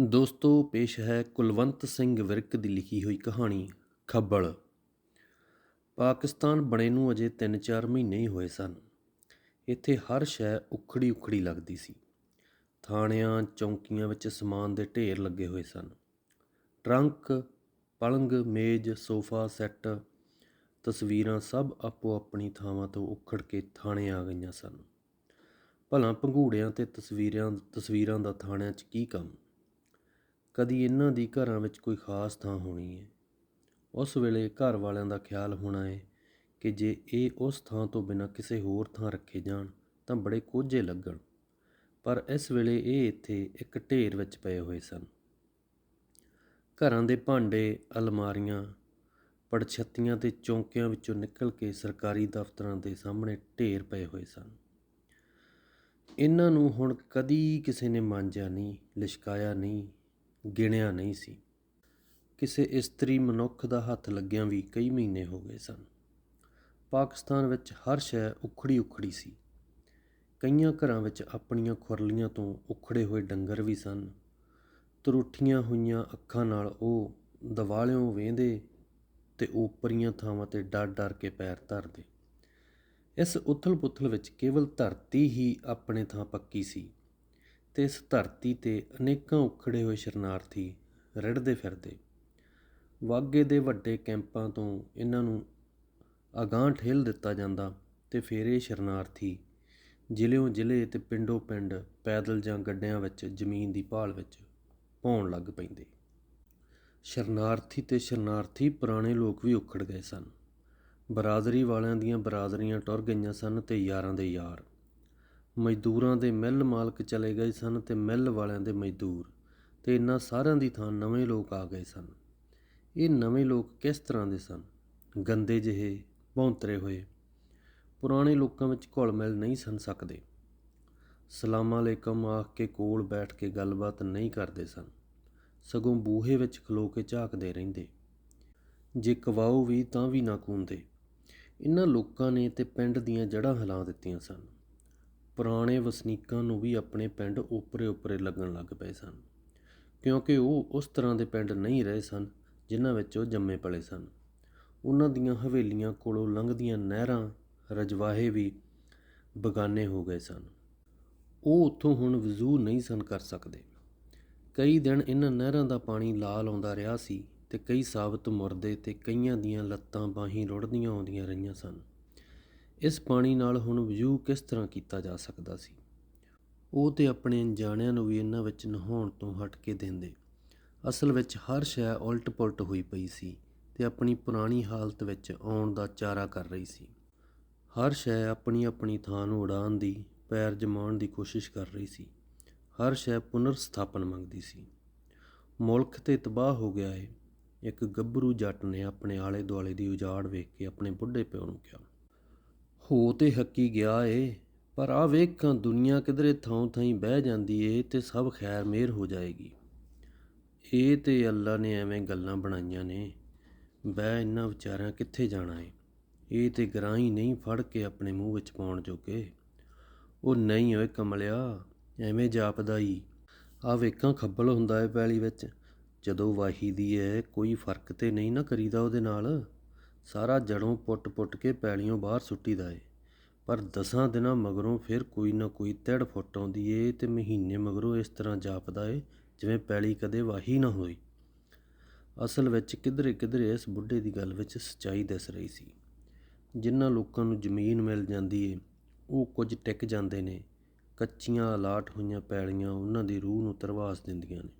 ਦੋਸਤੋ, ਪੇਸ਼ ਹੈ ਕੁਲਵੰਤ ਸਿੰਘ ਵਿਰਕ ਦੀ ਲਿਖੀ ਹੋਈ ਕਹਾਣੀ, ਖੱਬਲ। ਪਾਕਿਸਤਾਨ ਬਣੇ ਨੂੰ ਅਜੇ 3-4 ਮਹੀਨੇ ਹੀ ਹੋਏ ਸਨ। ਇੱਥੇ ਹਰ ਸ਼ੈ ਉਖੜੀ ਉਖੜੀ ਲੱਗਦੀ ਸੀ। ਥਾਣਿਆਂ, ਚੌਂਕੀਆਂ ਵਿੱਚ ਸਮਾਨ ਦੇ ਢੇਰ ਲੱਗੇ ਹੋਏ ਸਨ। ਟਰੰਕ, ਪਲੰਗ, ਮੇਜ਼, ਸੋਫਾ, ਸੈੱਟ, ਤਸਵੀਰਾਂ ਸਭ ਆਪੋ ਆਪਣੀ ਥਾਵਾਂ ਤੋਂ ਉਖੜ ਕੇ ਥਾਣੇ ਆ ਗਈਆਂ ਸਨ। ਭਲਾ ਭੰਗੂੜਿਆਂ ਤੇ ਤਸਵੀਰਾਂ ਤਸਵੀਰਾਂ ਦਾ ਥਾਣਿਆਂ 'ਚ ਕੀ ਕੰਮ? ਕਦੀ ਇਹਨਾਂ ਦੀ ਘਰਾਂ ਵਿੱਚ ਕੋਈ ਖਾਸ ਥਾਂ ਹੋਣੀ ਹੈ ਉਸ ਵੇਲੇ ਘਰ ਵਾਲਿਆਂ ਦਾ ਖਿਆਲ ਹੋਣਾ ਹੈ ਕਿ ਜੇ ਇਹ ਉਸ ਥਾਂ ਤੋਂ ਬਿਨਾਂ ਕਿਸੇ ਹੋਰ ਥਾਂ ਰੱਖੇ ਜਾਣ, ਤਾਂ ਬੜੇ ਕੋਝੇ ਲੱਗਣ। ਪਰ ਇਸ ਵੇਲੇ ਇਹ ਇੱਥੇ ਇੱਕ ਢੇਰ ਵਿੱਚ ਪਏ ਹੋਏ ਸਨ। ਘਰਾਂ ਦੇ ਭਾਂਡੇ, ਅਲਮਾਰੀਆਂ, ਪੜਛੱਤੀਆਂ ਤੇ ਚੌਂਕਿਆਂ ਵਿੱਚੋਂ ਨਿਕਲ ਕੇ ਸਰਕਾਰੀ ਦਫ਼ਤਰਾਂ ਦੇ ਸਾਹਮਣੇ ਢੇਰ ਪਏ ਹੋਏ ਸਨ। ਇਹਨਾਂ ਨੂੰ ਹੁਣ ਕਦੀ ਕਿਸੇ ਨੇ ਮਾਂਜਿਆ ਨਹੀਂ, ਲਿਸ਼ਕਾਇਆ ਨਹੀਂ ਗਿਣਿਆ ਨਹੀਂ ਸੀ। ਕਿਸੇ ਇਸਤਰੀ ਮਨੁੱਖ ਦਾ ਹੱਥ ਲੱਗਿਆਂ ਵੀ ਕਈ ਮਹੀਨੇ ਹੋ ਗਏ ਸਨ। ਪਾਕਿਸਤਾਨ ਵਿੱਚ ਹਰ ਸ਼ੈ ਉਖੜੀ ਉਖੜੀ ਸੀ। ਕਈਆਂ ਘਰਾਂ ਵਿੱਚ ਆਪਣੀਆਂ ਖੁਰਲੀਆਂ ਤੋਂ ਉਖੜੇ ਹੋਏ ਡੰਗਰ ਵੀ ਸਨ। ਤਰੁੱਠੀਆਂ ਹੋਈਆਂ ਅੱਖਾਂ ਨਾਲ ਉਹ ਦਿਵਾਲਿਓਂ ਵੇਂਦੇ ਤੇ ਓਪਰੀਆਂ ਥਾਵਾਂ ਤੇ ਡਰ ਡਰ ਕੇ ਪੈਰ ਧਰਦੇ। ਇਸ ਉਥਲ-ਪੁਥਲ ਵਿੱਚ ਕੇਵਲ ਧਰਤੀ ਹੀ ਆਪਣੇ ਥਾਂ ਪੱਕੀ ਸੀ। ਅਤੇ ਇਸ ਧਰਤੀ ਤੇ ਅਨੇਕਾਂ ਉਖੜੇ ਹੋਏ ਸ਼ਰਨਾਰਥੀ ਰਿੜਦੇ ਫਿਰਦੇ। ਵਾਗੇ ਦੇ ਵੱਡੇ ਕੈਂਪਾਂ ਤੋਂ ਇਹਨਾਂ ਨੂੰ ਅਗਾਂਹ ਠੇਲ ਦਿੱਤਾ ਜਾਂਦਾ ਅਤੇ ਫਿਰ ਇਹ ਸ਼ਰਨਾਰਥੀ ਜ਼ਿਲ੍ਹਿਓਂ ਜ਼ਿਲ੍ਹੇ ਅਤੇ ਪਿੰਡੋਂ ਪਿੰਡ ਪੈਦਲ ਜਾਂ ਗੱਡਿਆਂ ਵਿੱਚ ਜ਼ਮੀਨ ਦੀ ਭਾਲ ਵਿੱਚ ਪਾਉਣ ਲੱਗ ਪੈਂਦੇ। ਸ਼ਰਨਾਰਥੀ ਤੇ ਸ਼ਰਨਾਰਥੀ ਪੁਰਾਣੇ ਲੋਕ ਵੀ ਉਖੜ ਗਏ ਸਨ। ਬਰਾਦਰੀ ਵਾਲਿਆਂ ਦੀਆਂ ਬਰਾਦਰੀਆਂ ਟੁਰ ਗਈਆਂ ਸਨ ਤੇ ਯਾਰਾਂ ਦੇ ਯਾਰ। ਮਜ਼ਦੂਰਾਂ ਦੇ ਮਿੱਲ ਮਾਲਕ ਚਲੇ ਗਏ ਸਨ ਅਤੇ ਮਿੱਲ ਵਾਲਿਆਂ ਦੇ ਮਜ਼ਦੂਰ ਅਤੇ ਇਹਨਾਂ ਸਾਰਿਆਂ ਦੀ ਥਾਂ ਨਵੇਂ ਲੋਕ ਆ ਗਏ ਸਨ। ਇਹ ਨਵੇਂ ਲੋਕ ਕਿਸ ਤਰ੍ਹਾਂ ਦੇ ਸਨ? ਗੰਦੇ ਜਿਹੇ ਭੌਂਤਰੇ ਹੋਏ। ਪੁਰਾਣੇ ਲੋਕਾਂ ਵਿੱਚ ਘੁਲ ਮਿਲ ਨਹੀਂ ਸਨ ਸਕਦੇ। ਸਲਾਮ ਅਲੈਕਮ ਆਖ ਕੇ ਕੋਲ ਬੈਠ ਕੇ ਗੱਲਬਾਤ ਨਹੀਂ ਕਰਦੇ ਸਨ। ਸਗੋਂ ਬੂਹੇ ਵਿੱਚ ਖਲੋ ਕੇ ਝਾਕਦੇ ਰਹਿੰਦੇ। ਜੇ ਕਵਾਓ ਵੀ ਤਾਂ ਵੀ ਨਾ ਕੂੰਦੇ। ਇਹਨਾਂ ਲੋਕਾਂ ਨੇ ਤੇ ਪਿੰਡ ਦੀਆਂ ਜੜ੍ਹਾਂ ਹਿਲਾ ਦਿੱਤੀਆਂ ਸਨ। ਪੁਰਾਣੇ ਵਸਨੀਕਾਂ ਨੂੰ ਵੀ ਆਪਣੇ ਪਿੰਡ ਉਪਰੇ ਉਪਰੇ ਲੱਗਣ ਲੱਗ ਪਏ ਸਨ, ਕਿਉਂਕਿ ਉਹ ਉਸ ਤਰ੍ਹਾਂ ਦੇ ਪਿੰਡ ਨਹੀਂ ਰਹੇ ਸਨ ਜਿਨ੍ਹਾਂ ਵਿੱਚ ਉਹ ਜੰਮੇ ਪਲੇ ਸਨ। ਉਹਨਾਂ ਦੀਆਂ ਹਵੇਲੀਆਂ ਕੋਲੋਂ ਲੰਘਦੀਆਂ ਨਹਿਰਾਂ ਰਜਵਾਹੇ ਵੀ ਬਗਾਨੇ ਹੋ ਗਏ ਸਨ। ਉਹ ਉੱਥੋਂ ਹੁਣ ਵਜ਼ੂ ਨਹੀਂ ਸਨ ਕਰ ਸਕਦੇ। ਕਈ ਦਿਨ ਇਹਨਾਂ ਨਹਿਰਾਂ ਦਾ ਪਾਣੀ ਲਾਲ ਆਉਂਦਾ ਰਿਹਾ ਸੀ ਤੇ ਕਈ ਸਾਬਤ ਮੁਰਦੇ ਤੇ ਕਈਆਂ ਦੀਆਂ ਲੱਤਾਂ ਬਾਹੀਂ ਰੁੜਦੀਆਂ ਆਉਂਦੀਆਂ ਰਹੀਆਂ ਸਨ। ਇਸ ਪਾਣੀ ਨਾਲ ਹੁਣ ਵਜੂ ਕਿਸ ਤਰ੍ਹਾਂ ਕੀਤਾ ਜਾ ਸਕਦਾ ਸੀ? ਉਹ ਤੇ ਆਪਣੇ ਅਣਜਾਣਿਆਂ ਨੂੰ ਵੀ ਇਹਨਾਂ ਵਿੱਚ ਨਹਾਉਣ ਤੋਂ ਹਟ ਕੇ ਦਿੰਦੇ। ਅਸਲ ਵਿੱਚ ਹਰ ਸ਼ੈ ਉਲਟ-ਪੁਲਟ ਹੋਈ ਪਈ ਸੀ ਤੇ ਆਪਣੀ ਪੁਰਾਣੀ ਹਾਲਤ ਵਿੱਚ ਆਉਣ ਦਾ ਚਾਰਾ ਕਰ ਰਹੀ ਸੀ। ਹਰ ਸ਼ੈ ਆਪਣੀ ਆਪਣੀ ਥਾਂ ਨੂੰ ਉਡਾਣ ਦੀ, ਪੈਰ ਜਮਾਉਣ ਦੀ ਕੋਸ਼ਿਸ਼ ਕਰ ਰਹੀ ਸੀ। ਹਰ ਸ਼ੈ ਪੁਨਰ ਸਥਾਪਨ ਮੰਗਦੀ ਸੀ। ਮੁਲਕ ਤੇ ਤਬਾਹ ਹੋ ਗਿਆ ਏ। ਇੱਕ ਗੱਭਰੂ ਜੱਟ ਨੇ ਆਪਣੇ ਆਲੇ ਦੁਆਲੇ ਦੀ ਉਜਾੜ ਵੇਖ ਕੇ ਆਪਣੇ ਬੁੱਢੇ ਪਿਓ ਨੂੰ ਕਿਹਾ ਹੋ ਤੇ ਹੱਕੀ ਗਿਆ ਏ, ਪਰ ਆ ਵੇਖਾਂ ਦੁਨੀਆ ਕਿਧਰੇ ਥਾਂ ਥਾਂ ਬਹਿ ਜਾਂਦੀ ਏ ਤੇ ਸਭ ਖੈਰ ਮਿਹਰ ਹੋ ਜਾਏਗੀ। ਇਹ ਤੇ ਅੱਲਾ ਨੇ ਐਵੇਂ ਗੱਲਾਂ ਬਣਾਈਆਂ ਨੇ, ਬਹਿ ਇਹਨਾਂ ਵਿਚਾਰਿਆਂ ਕਿੱਥੇ ਜਾਣਾ ਏ? ਇਹ ਤੇ ਗਰਾਈ ਨਹੀਂ ਫੜ ਕੇ ਆਪਣੇ ਮੂੰਹ ਵਿੱਚ ਪਾਉਣ ਜੋਗੇ। ਉਹ ਨਹੀਂ ਓਏ ਕਮਲਿਆ, ਐਵੇਂ ਜਾਪਦਾ ਹੀ ਆ ਵੇਖਾਂ ਖੱਬਲ ਹੁੰਦਾ ਏ ਪੈਲੀ ਵਿੱਚ, ਜਦੋਂ ਵਾਹੀ ਦੀ ਏ, ਕੋਈ ਫ਼ਰਕ ਤੇ ਨਹੀਂ ਨਾ ਕਰੀਦਾ ਉਹਦੇ ਨਾਲ। ਸਾਰਾ ਜੜੋਂ ਪੁੱਟ-ਪੁੱਟ ਕੇ ਪੈਲੀਆਂ ਬਾਹਰ ਸੁੱਟੀ ਦਾ ਏ। ਪਰ ਦਸਾਂ ਦਿਨਾਂ ਮਗਰੋਂ ਫਿਰ ਕੋਈ ਨਾ ਕੋਈ ਤਿੜ ਫੁੱਟ ਆਉਂਦੀ ਏ ਤੇ ਮਹੀਨੇ ਮਗਰੋਂ ਇਸ ਤਰ੍ਹਾਂ ਜਾਪਦਾ ਏ, ਜਿਵੇਂ ਪੈਲੀ ਕਦੇ ਵਾਹੀ ਨਾ ਹੋਈ ਅਸਲ ਵਿੱਚ ਕਿਧਰੇ ਕਿਧਰੇ ਇਸ ਬੁੱਢੇ ਦੀ ਗੱਲ ਵਿੱਚ ਸੱਚਾਈ ਦਿਸ ਰਹੀ ਸੀ। ਜਿਨ੍ਹਾਂ ਲੋਕਾਂ ਨੂੰ ਜ਼ਮੀਨ ਮਿਲ ਜਾਂਦੀ ਏ, ਉਹ ਕੁਝ ਟਿਕ ਜਾਂਦੇ ਨੇ। ਕੱਚੀਆਂ ਅਲਾਟ ਹੋਈਆਂ ਪੈਲੀਆਂ ਉਹਨਾਂ ਦੀ ਰੂਹ ਨੂੰ ਤਰਵਾਸ ਦਿੰਦੀਆਂ ਨੇ।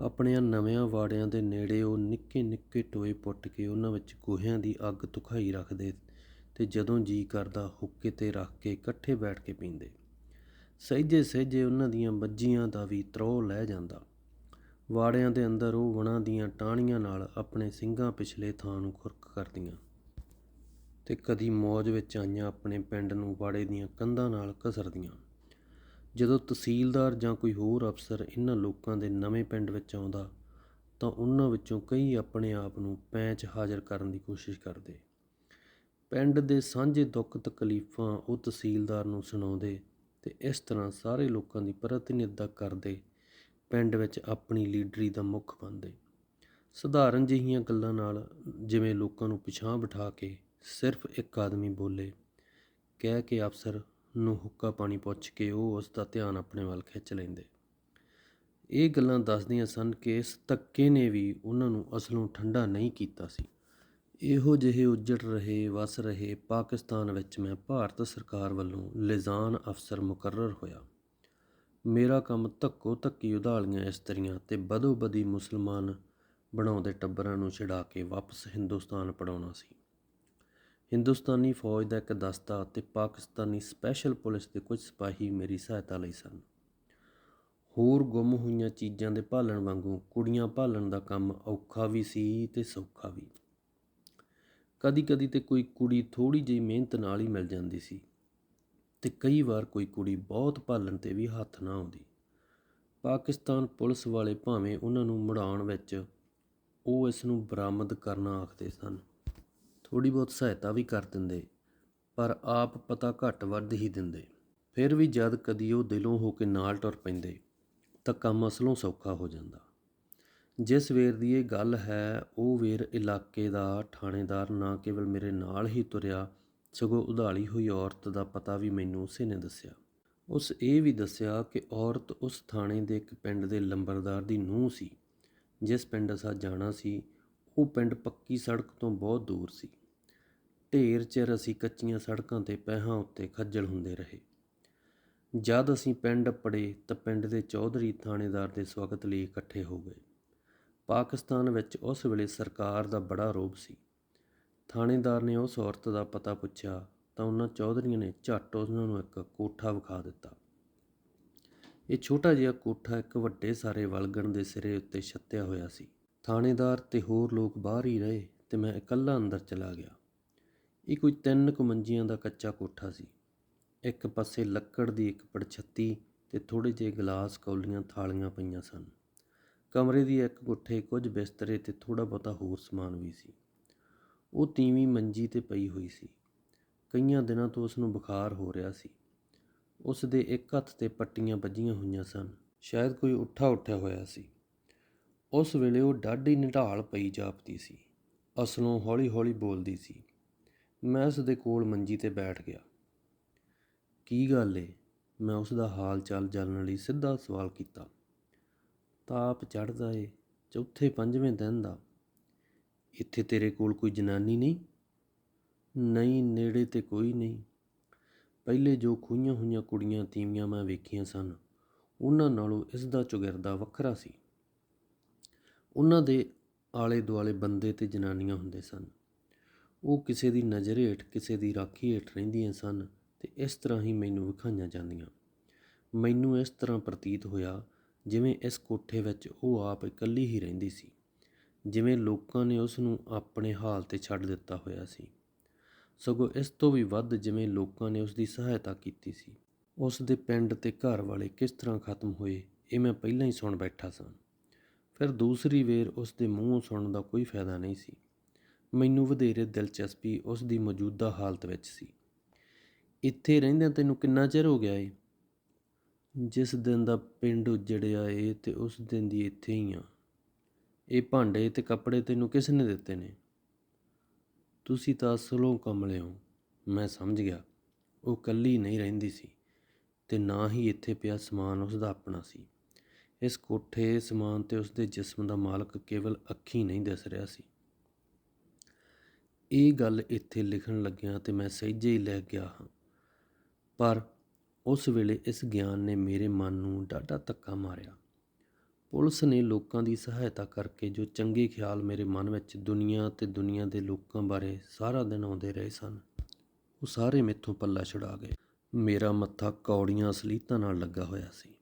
ਆਪਣਿਆਂ ਨਵਿਆਂ ਵਾੜਿਆਂ ਦੇ ਨੇੜੇ ਉਹ ਨਿੱਕੇ ਨਿੱਕੇ ਟੋਏ ਪੁੱਟ ਕੇ ਉਹਨਾਂ ਵਿੱਚ ਗੋਹਿਆਂ ਦੀ ਅੱਗ ਧੁਖਾਈ ਰੱਖਦੇ ਤੇ ਜਦੋਂ ਜੀ ਕਰਦਾ ਹੁੱਕੇ ਤੇ ਰੱਖ ਕੇ ਇਕੱਠੇ ਬੈਠ ਕੇ ਪੀਂਦੇ। ਸਹਿਜੇ ਸਹਿਜੇ ਉਹਨਾਂ ਦੀਆਂ ਬੱਜੀਆਂ ਦਾ ਵੀ ਤਰੋ ਲੈ ਜਾਂਦਾ। ਵਾੜਿਆਂ ਦੇ ਅੰਦਰ ਉਹ ਵਣਾਂ ਦੀਆਂ ਟਾਹਣੀਆਂ ਨਾਲ ਆਪਣੇ ਸਿੰਘਾਂ ਪਿਛਲੇ ਥਾਂ ਨੂੰ ਖੁਰਕ ਕਰਦੀਆਂ ਤੇ ਕਦੀ ਮੌਜ ਵਿੱਚ ਆਈਆਂ ਆਪਣੇ ਪਿੰਡ ਨੂੰ ਵਾੜੇ ਦੀਆਂ ਕੰਧਾਂ ਨਾਲ ਘਸਰਦੀਆਂ। ਜਦੋਂ ਤਹਿਸੀਲਦਾਰ ਜਾਂ ਕੋਈ ਹੋਰ ਅਫਸਰ ਇਹਨਾਂ ਲੋਕਾਂ ਦੇ ਨਵੇਂ ਪਿੰਡ ਵਿੱਚ ਆਉਂਦਾ, ਤਾਂ ਉਹਨਾਂ ਵਿੱਚੋਂ ਕਈ ਆਪਣੇ ਆਪ ਨੂੰ ਪੈਂਚ ਹਾਜ਼ਰ ਕਰਨ ਦੀ ਕੋਸ਼ਿਸ਼ ਕਰਦੇ। ਪਿੰਡ ਦੇ ਸਾਂਝੇ ਦੁੱਖ ਤਕਲੀਫਾਂ ਉਹ ਤਹਿਸੀਲਦਾਰ ਨੂੰ ਸੁਣਾਉਂਦੇ ਤੇ ਇਸ ਤਰ੍ਹਾਂ ਸਾਰੇ ਲੋਕਾਂ ਦੀ ਪ੍ਰਤੀਨਿਧਤਾ ਕਰਦੇ ਪਿੰਡ ਵਿੱਚ ਆਪਣੀ ਲੀਡਰੀ ਦਾ ਮੁੱਖ ਬਣਦੇ। ਸਧਾਰਨ ਜਿਹੀਆਂ ਗੱਲਾਂ ਨਾਲ ਜਿਵੇਂ ਲੋਕਾਂ ਨੂੰ ਪਿਛਾਂਹ ਬਿਠਾ ਕੇ ਸਿਰਫ ਇੱਕ ਆਦਮੀ ਬੋਲੇ, ਕਹਿ ਕੇ ਅਫਸਰ ਨੂੰ ਹੁੱਕਾ ਪਾਣੀ ਪੁੱਛ ਕੇ ਉਹ ਉਸ ਦਾ ਧਿਆਨ ਆਪਣੇ ਵੱਲ ਖਿੱਚ ਲੈਂਦੇ। ਇਹ ਗੱਲਾਂ ਦੱਸਦੀਆਂ ਸਨ ਕਿ ਇਸ ਧੱਕੇ ਨੇ ਵੀ ਉਹਨਾਂ ਨੂੰ ਅਸਲੋਂ ਠੰਡਾ ਨਹੀਂ ਕੀਤਾ ਸੀ। ਇਹੋ ਜਿਹੇ ਉੱਜੜ ਰਹੇ, ਵਸ ਰਹੇ ਪਾਕਿਸਤਾਨ ਵਿੱਚ ਮੈਂ ਭਾਰਤ ਸਰਕਾਰ ਵੱਲੋਂ ਲਿਜ਼ਾਨ ਅਫਸਰ ਮੁਕਰਰ ਹੋਇਆ। ਮੇਰਾ ਕੰਮ ਧੱਕੋ ਧੱਕੀ ਉਧਾਲੀਆਂ ਇਸਤਰੀਆਂ ਤੇ ਬਦੋ ਬਦੀ ਮੁਸਲਮਾਨ ਬਣਾਉਂਦੇ ਟੱਬਰਾਂ ਨੂੰ ਛਡਾ ਕੇ ਵਾਪਸ ਹਿੰਦੁਸਤਾਨ ਪੜਾਉਣਾ ਸੀ। ਹਿੰਦੁਸਤਾਨੀ ਫੌਜ ਦਾ ਇੱਕ ਦਸਤਾ ਅਤੇ ਪਾਕਿਸਤਾਨੀ ਸਪੈਸ਼ਲ ਪੁਲਿਸ ਦੇ ਕੁਝ ਸਿਪਾਹੀ ਮੇਰੀ ਸਹਾਇਤਾ ਲਈ ਸਨ। ਹੋਰ ਗੁੰਮ ਹੋਈਆਂ ਚੀਜ਼ਾਂ ਦੇ ਭਾਲਣ ਵਾਂਗੂ ਕੁੜੀਆਂ ਭਾਲਣ ਦਾ ਕੰਮ ਔਖਾ ਵੀ ਸੀ ਤੇ ਸੌਖਾ ਵੀ। ਕਦੀ ਕਦੀ ਤੇ ਕੋਈ ਕੁੜੀ ਥੋੜੀ ਜਿਹੀ ਮਿਹਨਤ ਨਾਲ ਹੀ ਮਿਲ ਜਾਂਦੀ ਸੀ ਤੇ ਕਈ ਵਾਰ ਕੋਈ ਕੁੜੀ ਬਹੁਤ ਭਾਲਣ ਤੇ ਵੀ ਹੱਥ ਨਾ ਆਉਂਦੀ। ਪਾਕਿਸਤਾਨ ਪੁਲਿਸ ਵਾਲੇ ਭਾਵੇਂ ਉਹਨਾਂ ਨੂੰ ਮੁੜਾਉਣ ਵਿੱਚ ਉਹ ਇਸ ਨੂੰ ਬਰਾਮਦ ਕਰਨਾ ਆਖਦੇ ਸਨ। ਥੋੜੀ ਬਹੁਤ ਸਹਾਇਤਾ ਵੀ ਕਰ ਦਿੰਦੇ, ਪਰ ਆਪ ਪਤਾ ਘੱਟ ਵੱਧ ਹੀ ਦਿੰਦੇ। ਫਿਰ ਵੀ ਜਦ ਕਦੀ ਉਹ ਦਿਲੋਂ ਹੋ ਕੇ ਨਾਲ ਟੁਰ ਪੈਂਦੇ, ਤਾਂ ਕੰਮ ਅਸਲੋਂ ਸੌਖਾ ਹੋ ਜਾਂਦਾ। ਜਿਸ ਵੇਰ ਦੀ ਇਹ ਗੱਲ ਹੈ, ਉਹ ਵੇਰ ਇਲਾਕੇ ਦਾ ਥਾਣੇਦਾਰ ਨਾ ਕੇਵਲ ਮੇਰੇ ਨਾਲ ਹੀ ਤੁਰਿਆ, ਸਗੋਂ ਉਧਾਲੀ ਹੋਈ ਔਰਤ ਦਾ ਪਤਾ ਵੀ ਮੈਨੂੰ ਉਸੇ ਨੇ ਦੱਸਿਆ। ਉਸ ਇਹ ਵੀ ਦੱਸਿਆ ਕਿ ਔਰਤ ਉਸ ਥਾਣੇ ਦੇ ਇੱਕ ਪਿੰਡ ਦੇ ਲੰਬਰਦਾਰ ਦੀ ਨੂੰਹ ਸੀ। ਜਿਸ ਪਿੰਡ ਅਸਾਂ ਜਾਣਾ ਸੀ, ਉਹ ਪਿੰਡ ਪੱਕੀ ਸੜਕ ਤੋਂ ਬਹੁਤ ਦੂਰ ਸੀ। ਢੇਰ ਚਿਰ ਅਸੀਂ ਕੱਚੀਆਂ ਸੜਕਾਂ ਤੇ ਪੈਹਾਂ ਉੱਤੇ ਖੱਜਲ ਹੁੰਦੇ ਰਹੇ। ਜਦ ਅਸੀਂ ਪਿੰਡ ਪੜੇ ਤਾਂ ਪਿੰਡ ਦੇ ਚੌਧਰੀ ਥਾਣੇਦਾਰ ਦੇ ਸਵਾਗਤ ਲਈ ਇਕੱਠੇ ਹੋ ਗਏ। ਪਾਕਿਸਤਾਨ ਵਿੱਚ ਉਸ ਵੇਲੇ ਸਰਕਾਰ ਦਾ ਬੜਾ ਰੋਬ ਸੀ। ਥਾਣੇਦਾਰ ਨੇ ਉਸ ਔਰਤ ਦਾ ਪਤਾ ਪੁੱਛਿਆ ਤਾਂ ਉਹਨਾਂ ਚੌਧਰੀਆਂ ਨੇ ਝੱਟ ਉਹਨਾਂ ਨੂੰ ਇੱਕ ਕੋਠਾ ਵਿਖਾ ਦਿੱਤਾ। ਇਹ ਛੋਟਾ ਜਿਹਾ ਕੋਠਾ ਇੱਕ ਵੱਡੇ ਸਾਰੇ ਵਲਗਣ ਦੇ ਸਿਰੇ ਉੱਤੇ ਛੱਤਿਆ ਹੋਇਆ ਸੀ। ਥਾਣੇਦਾਰ ਤੇ ਹੋਰ ਲੋਕ ਬਾਹਰ ਹੀ ਰਹੇ ਤੇ ਮੈਂ ਇਕੱਲਾ ਅੰਦਰ ਚਲਾ ਗਿਆ। ਇਹ ਕੋਈ ਤਿੰਨ ਕੁ ਮੰਜੀਆਂ ਦਾ ਕੱਚਾ ਕੋਠਾ ਸੀ। ਇੱਕ ਪਾਸੇ ਲੱਕੜ ਦੀ ਇੱਕ ਪੜਛੱਤੀ ਤੇ ਥੋੜੇ ਜਿਹੇ ਗਲਾਸ ਕੌਲੀਆਂ ਥਾਲੀਆਂ ਪਈਆਂ ਸਨ। ਕਮਰੇ ਦੀ ਇੱਕ ਗੁੱਠੇ ਕੁਝ ਬਿਸਤਰੇ ਤੇ ਥੋੜਾ ਬਹੁਤਾ ਹੋਰ ਸਮਾਨ ਵੀ ਸੀ। ਉਹ ਤੀਵੀਂ ਮੰਜੀ ਤੇ ਪਈ ਹੋਈ ਸੀ। ਕਈਆਂ ਦਿਨਾਂ ਤੋਂ ਉਸ ਨੂੰ ਬੁਖਾਰ ਹੋ ਰਿਹਾ ਸੀ। ਉਸ ਦੇ ਇੱਕ ਹੱਥ ਤੇ ਪੱਟੀਆਂ ਵੱਜੀਆਂ ਹੋਈਆਂ ਸਨ। ਸ਼ਾਇਦ ਕੋਈ ਉੱਠਾ ਉੱਠਿਆ ਹੋਇਆ ਸੀ। ਉਸ ਵੇਲੇ ਉਹ ਡਾਢੀ ਨਿਢਾਲ ਪਈ ਜਾਪਦੀ ਸੀ। ਅਸਲੋਂ ਹੌਲੀ-ਹੌਲੀ ਬੋਲਦੀ ਸੀ ਮੈਂ ਉਸ ਦੇ ਕੋਲ ਮੰਜੀ ਤੇ ਬੈਠ ਗਿਆ। ਕੀ ਗੱਲ ਏ? ਮੈਂ ਉਸ ਦਾ ਹਾਲ ਚਾਲ ਜਾਣਨ ਲਈ ਸਿੱਧਾ ਸਵਾਲ ਕੀਤਾ। ਤਾਪ ਚੜਦਾ ਏ, ਚੌਥੇ ਪੰਜਵੇਂ ਦਿਨ ਦਾ। ਇੱਥੇ ਤੇਰੇ ਕੋਲ ਕੋਈ ਜਨਾਨੀ ਨਹੀਂ? ਨਹੀਂ, ਨੇੜੇ ਤੇ ਕੋਈ ਨਹੀਂ। ਪਹਿਲੇ ਜੋ ਖੂਹੀਆਂ ਹੋਈਆਂ ਕੁੜੀਆਂ ਤੀਵੀਆਂ ਮੈਂ ਵੇਖੀਆਂ ਸਨ, ਉਹਨਾਂ ਨਾਲੋਂ ਇਸ ਦਾ ਚੁਗਿਰਦਾ ਵੱਖਰਾ ਸੀ। ਉਹਨਾਂ ਦੇ ਆਲੇ ਦੁਆਲੇ ਬੰਦੇ ਤੇ ਜਨਾਨੀਆਂ ਹੁੰਦੇ ਸਨ। ਉਹ ਕਿਸੇ ਦੀ ਨਜ਼ਰ ਹੇਠ, ਕਿਸੇ ਦੀ ਰਾਖੀ ਹੇਠ ਰਹਿੰਦੀਆਂ ਸਨ ਤੇ ਇਸ ਤਰ੍ਹਾਂ ਹੀ ਮੈਨੂੰ ਵਿਖਾਈਆਂ ਜਾਂਦੀਆਂ। ਮੈਨੂੰ ਇਸ ਤਰ੍ਹਾਂ ਪ੍ਰਤੀਤ ਹੋਇਆ ਜਿਵੇਂ ਇਸ ਕੋਠੇ ਵਿੱਚ ਉਹ ਆਪ ਇਕੱਲੀ ਹੀ ਰਹਿੰਦੀ ਸੀ, ਜਿਵੇਂ ਲੋਕਾਂ ਨੇ ਉਸ ਨੂੰ ਆਪਣੇ ਹਾਲ ਤੇ ਛੱਡ ਦਿੱਤਾ ਹੋਇਆ ਸੀ। ਸਗੋਂ ਇਸ ਤੋਂ ਵੀ ਵੱਧ ਜਿਵੇਂ ਲੋਕਾਂ ਨੇ ਉਸ ਦੀ ਸਹਾਇਤਾ ਕੀਤੀ ਸੀ। ਉਸ ਦੇ ਪਿੰਡ ਤੇ ਘਰ ਵਾਲੇ ਕਿਸ ਤਰ੍ਹਾਂ ਖਤਮ ਹੋਏ, ਇਹ ਮੈਂ ਪਹਿਲਾਂ ਹੀ ਸੁਣ ਬੈਠਾ ਸਾਂ। ਫਿਰ ਦੂਸਰੀ ਵੇਰ ਉਸ ਦੇ ਮੂੰਹੋਂ ਸੁਣਨ ਦਾ ਕੋਈ ਫਾਇਦਾ ਨਹੀਂ ਸੀ। ਮੈਨੂੰ ਵਧੇਰੇ ਦਿਲਚਸਪੀ ਉਸ ਦੀ ਮੌਜੂਦਾ ਹਾਲਤ ਵਿੱਚ ਸੀ। ਇੱਥੇ ਰਹਿੰਦਿਆਂ ਤੈਨੂੰ ਕਿੰਨਾ ਚਿਰ ਹੋ ਗਿਆ ਏ? ਜਿਸ ਦਿਨ ਦਾ ਪਿੰਡ ਉਜੜਿਆ ਏ ਤੇ ਉਸ ਦਿਨ ਦੀ ਇੱਥੇ ਹੀ ਆ। ਇਹ ਭਾਂਡੇ ਤੇ ਕੱਪੜੇ ਤੈਨੂੰ ਕਿਸ ਨੇ ਦਿੱਤੇ ਨੇ? ਤੁਸੀਂ ਤਾਂ ਅਸਲੋਂ ਕਮਲੇ ਹੋ, ਮੈਂ ਸਮਝ ਗਿਆ। ਉਹ ਕੱਲੀ ਨਹੀਂ ਰਹਿੰਦੀ ਸੀ ਤੇ ਨਾ ਹੀ ਇੱਥੇ ਪਿਆ ਸਮਾਨ ਉਸ ਦਾ ਆਪਣਾ ਸੀ। ਇਸ ਕੋਠੇ, ਸਮਾਨ ਤੇ ਉਸ ਦੇ ਜਿਸਮ ਦਾ ਮਾਲਕ ਕੇਵਲ ਅੱਖੀ ਨਹੀਂ ਦਿਸ ਰਿਹਾ ਸੀ। ਇਹ ਗੱਲ ਇੱਥੇ ਲਿਖਣ ਲੱਗਿਆ ਤੇ ਮੈਂ ਸਹਿਜੇ ਹੀ ਲੈ ਗਿਆ ਹਾਂ। ਪਰ ਉਸ ਵੇਲੇ ਇਸ ਗਿਆਨ ਨੇ ਮੇਰੇ ਮਨ ਨੂੰ ਡਾਢਾ ਧੱਕਾ ਮਾਰਿਆ। ਪੁਲਿਸ ਨੇ ਲੋਕਾਂ ਦੀ ਸਹਾਇਤਾ ਕਰਕੇ ਜੋ ਚੰਗੇ ਖਿਆਲ ਮੇਰੇ ਮਨ ਵਿੱਚ ਦੁਨੀਆ ਤੇ ਦੁਨੀਆ ਦੇ ਲੋਕਾਂ ਬਾਰੇ ਸਾਰਾ ਦਿਨ ਆਉਂਦੇ ਰਹੇ ਸਨ, ਉਹ ਸਾਰੇ ਮੇਥੋਂ ਪੱਲਾ ਛੁਡਾ ਗਏ। ਮੇਰਾ ਮੱਥਾ ਕੌੜੀਆਂ ਅਸਲੀਤਾਂ ਨਾਲ ਲੱਗਾ ਹੋਇਆ ਸੀ।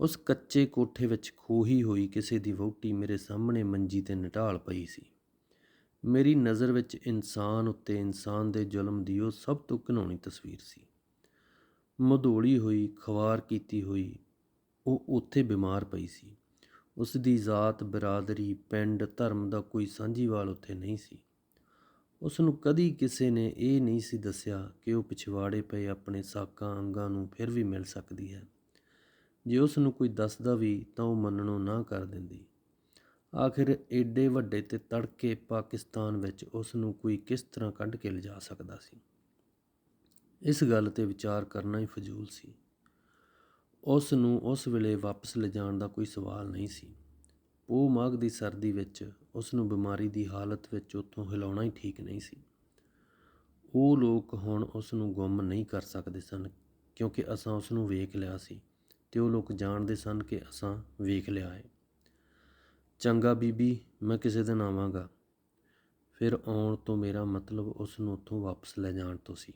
ਉਸ ਕੱਚੇ ਕੋਠੇ ਵਿੱਚ ਖੋਹੀ ਹੋਈ ਕਿਸੇ ਦੀ ਵਹੁਟੀ ਮੇਰੇ ਸਾਹਮਣੇ ਮੰਜੀ ਤੇ ਨਟਾਲ ਪਈ ਸੀ। ਮੇਰੀ ਨਜ਼ਰ ਵਿੱਚ ਇਨਸਾਨ ਉੱਤੇ ਇਨਸਾਨ ਦੇ ਜ਼ੁਲਮ ਦੀ ਉਹ ਸਭ ਤੋਂ ਘਿਨਾਉਣੀ ਤਸਵੀਰ ਸੀ। ਮਧੋਲੀ ਹੋਈ, ਖਵਾਰ ਕੀਤੀ ਹੋਈ, ਉਹ ਉੱਥੇ ਬਿਮਾਰ ਪਈ ਸੀ। ਉਸ ਦੀ ਜ਼ਾਤ, ਬਰਾਦਰੀ, ਪਿੰਡ, ਧਰਮ ਦਾ ਕੋਈ ਸਾਂਝੀਵਾਲ ਉੱਥੇ ਨਹੀਂ ਸੀ। ਉਸ ਨੂੰ ਕਦੀ ਕਿਸੇ ਨੇ ਇਹ ਨਹੀਂ ਸੀ ਦੱਸਿਆ ਕਿ ਉਹ ਪਿਛਵਾੜੇ ਪਏ ਆਪਣੇ ਸਾਕਾਂ ਅੰਗਾਂ ਨੂੰ ਫਿਰ ਵੀ ਮਿਲ ਸਕਦੀ ਹੈ। ਜੇ ਉਸ ਨੂੰ ਕੋਈ ਦੱਸਦਾ ਵੀ ਤਾਂ ਉਹ ਮੰਨਣੋਂ ਨਾ ਕਰ ਦਿੰਦੀ। ਆਖਿਰ ਏਡੇ ਵੱਡੇ ਤੇ ਤੜਕੇ ਪਾਕਿਸਤਾਨ ਵਿੱਚ ਉਸ ਨੂੰ ਕੋਈ ਕਿਸ ਤਰ੍ਹਾਂ ਕੱਢ ਕੇ ਲਿਜਾ ਸਕਦਾ ਸੀ? ਇਸ ਗੱਲ ਤੇ ਵਿਚਾਰ ਕਰਨਾ ਹੀ ਫਜ਼ੂਲ ਸੀ। ਉਸ ਨੂੰ ਉਸ ਵੇਲੇ ਵਾਪਸ ਲਿਜਾਣ ਦਾ ਕੋਈ ਸਵਾਲ ਨਹੀਂ ਸੀ। ਉਹ ਮਾਘ ਦੀ ਸਰਦੀ ਵਿੱਚ ਉਸ ਨੂੰ ਬਿਮਾਰੀ ਦੀ ਹਾਲਤ ਵਿੱਚ ਉੱਥੋਂ ਹਿਲਾਉਣਾ ਹੀ ਠੀਕ ਨਹੀਂ ਸੀ। ਉਹ ਲੋਕ ਹੁਣ ਉਸ ਨੂੰ ਗੁੰਮ ਨਹੀਂ ਕਰ ਸਕਦੇ ਸਨ, ਕਿਉਂਕਿ ਅਸਾਂ ਉਸ ਨੂੰ ਵੇਖ ਲਿਆ ਸੀ ਤੇ ਉਹ ਲੋਕ ਜਾਣਦੇ ਸਨ ਕਿ ਅਸਾਂ ਵੇਖ ਲਿਆ ਹੈ। ਚੰਗਾ ਬੀਬੀ, ਮੈਂ ਕਿਸੇ ਦਿਨ ਆਵਾਂਗਾ। ਫਿਰ ਆਉਣ ਤੋਂ ਮੇਰਾ ਮਤਲਬ ਉਸ ਨੂੰ ਉੱਥੋਂ ਵਾਪਸ ਲੈ ਜਾਣ ਤੋਂ ਸੀ।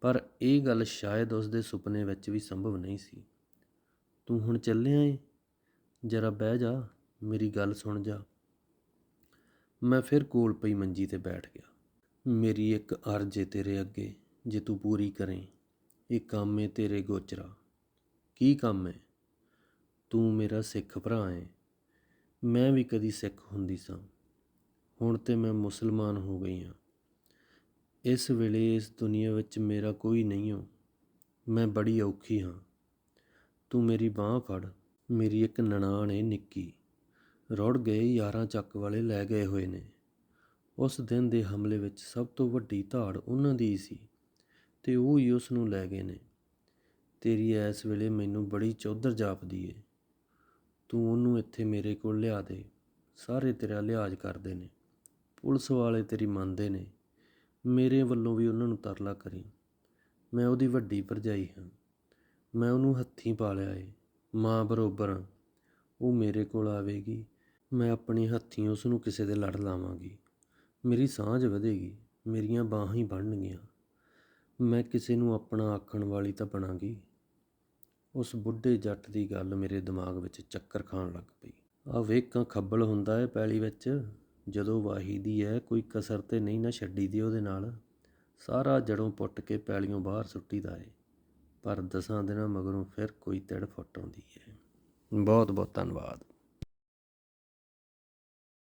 ਪਰ ਇਹ ਗੱਲ ਸ਼ਾਇਦ ਉਸ ਦੇ ਸੁਪਨੇ ਵਿੱਚ ਵੀ ਸੰਭਵ ਨਹੀਂ ਸੀ। ਤੂੰ ਹੁਣ ਚੱਲਿਆ ਏ? ਜਰਾ ਬਹਿ ਜਾ, ਮੇਰੀ ਗੱਲ ਸੁਣ ਜਾ। ਮੈਂ ਫਿਰ ਕੋਲ ਪਈ ਮੰਜੀ ਤੇ ਬੈਠ ਗਿਆ। ਮੇਰੀ ਇੱਕ ਅਰਜ਼ ਏ ਤੇਰੇ ਅੱਗੇ, ਜੇ ਤੂੰ ਪੂਰੀ ਕਰੇ। ਇਹ ਕੰਮ ਏ ਤੇਰੇ ਗੋਚਰਾ। ਕੀ ਕੰਮ ਏ? ਤੂੰ ਮੇਰਾ ਸਿੱਖ ਭਰਾ ਏ। ਮੈਂ ਵੀ ਕਦੀ ਸਿੱਖ ਹੁੰਦੀ ਸਾਂ। ਹੁਣ ਤੇ ਮੈਂ ਮੁਸਲਮਾਨ ਹੋ ਗਈ ਹਾਂ ਇਸ ਵੇਲੇ ਇਸ ਦੁਨੀਆ ਵਿੱਚ ਮੇਰਾ ਕੋਈ ਨਹੀਂ ਹੋ ਮੈਂ ਬੜੀ ਔਖੀ ਹਾਂ। ਤੂੰ ਮੇਰੀ ਬਾਹ ਫੜ। ਮੇਰੀ ਇੱਕ ਨਨਾਣ ਏ ਨਿੱਕੀ। ਰੁੜ ਗਏ ਯਾਰਾਂ ਚੱਕ ਵਾਲੇ ਲੈ ਗਏ ਹੋਏ ਨੇ। ਉਸ ਦਿਨ ਦੇ ਹਮਲੇ ਵਿੱਚ ਸਭ ਤੋਂ ਵੱਡੀ ਧਾੜ ਉਹਨਾਂ ਦੀ ਸੀ ਤੇ ਉਹ ਹੀ ਉਸ ਨੂੰ ਲੈ ਗਏ ਨੇ। ਤੇਰੀ ਐਸ ਵੇਲੇ ਮੈਨੂੰ ਬੜੀ ਚੌਧਰ ਜਾਪਦੀ ਏ। ਤੂੰ ਉਹਨੂੰ ਇੱਥੇ ਮੇਰੇ ਕੋਲ ਲਿਆ ਦੇ। ਸਾਰੇ ਤੇਰਾ ਲਿਹਾਜ਼ ਕਰਦੇ ਨੇ। ਪੁਲਿਸ ਵਾਲੇ ਤੇਰੀ ਮੰਨਦੇ ਨੇ। ਮੇਰੇ ਵੱਲੋਂ ਵੀ ਉਹਨਾਂ ਨੂੰ ਤਰਲਾ ਕਰੀ। ਮੈਂ ਉਹਦੀ ਵੱਡੀ ਭਰਜਾਈ ਹਾਂ। ਮੈਂ ਉਹਨੂੰ ਹੱਥੀਂ ਪਾ ਲਿਆ ਏ। ਮਾਂ ਬਰੋਬਰ ਹਾਂ। ਉਹ ਮੇਰੇ ਕੋਲ ਆਵੇਗੀ। ਮੈਂ ਆਪਣੇ ਹੱਥੀਂ ਉਸ ਨੂੰ ਕਿਸੇ ਦੇ ਲੜ ਲਾਵਾਂਗੀ। ਮੇਰੀ ਸਾਂਝ ਵਧੇਗੀ। ਮੇਰੀਆਂ ਬਾਹਾਂ ਹੀ ਬਣਨਗੀਆਂ। ਮੈਂ ਕਿਸੇ ਨੂੰ ਆਪਣਾ ਆਖਣ ਵਾਲੀ ਤਾਂ ਬਣਾਂਗੀ। ਉਸ ਬੁੱਢੇ ਜੱਟ ਦੀ ਗੱਲ ਮੇਰੇ ਦਿਮਾਗ ਵਿੱਚ ਚੱਕਰ ਖਾਣ ਲੱਗ ਪਈ। ਆ ਵੇਖਾਂ ਖੱਬਲ ਹੁੰਦਾ ਹੈ ਪੈਲੀ ਵਿੱਚ? ਜਦੋਂ ਵਾਹੀ ਦੀ ਹੈ ਕੋਈ ਕਸਰ ਤੇ ਨਹੀਂ ਨਾ ਛੱਡੀ ਦੀ ਉਹਦੇ ਨਾਲ। ਸਾਰਾ ਜੜੋਂ ਪੁੱਟ ਕੇ ਪੈਲੀਓਂ ਬਾਹਰ ਸੁੱਟੀਦਾ ਏ। ਪਰ ਦਸਾਂ ਦਿਨਾਂ ਮਗਰੋਂ ਫਿਰ ਕੋਈ ਤਿੜ ਫੁੱਟ ਆਉਂਦੀ ਹੈ ਬਹੁਤ ਬਹੁਤ ਧੰਨਵਾਦ।